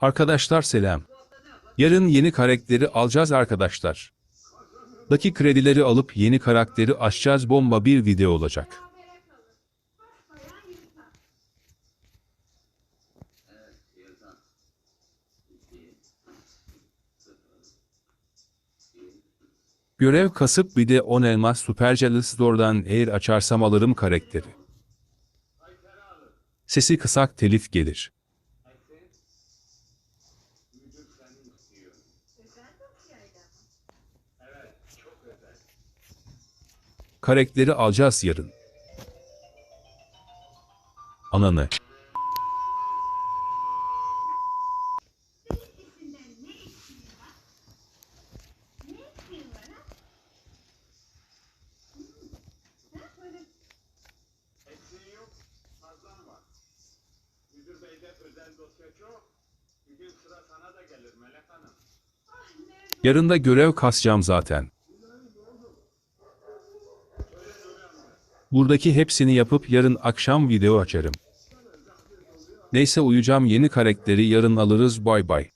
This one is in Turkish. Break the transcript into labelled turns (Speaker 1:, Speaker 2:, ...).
Speaker 1: Arkadaşlar selam. Yarın yeni karakteri alacağız arkadaşlar. Daki kredileri alıp yeni karakteri açacağız bomba bir video olacak. Görev kasıp bir de 10 elmas Super Store'dan eğer açarsam alırım karakteri. Sesi kısak telif gelir.
Speaker 2: Da gelir Melek Hanım.
Speaker 1: Yarın da görev kasacağım zaten. Buradaki hepsini yapıp yarın akşam video açarım. Neyse uyuyacağım yeni karakteri yarın alırız bay bay.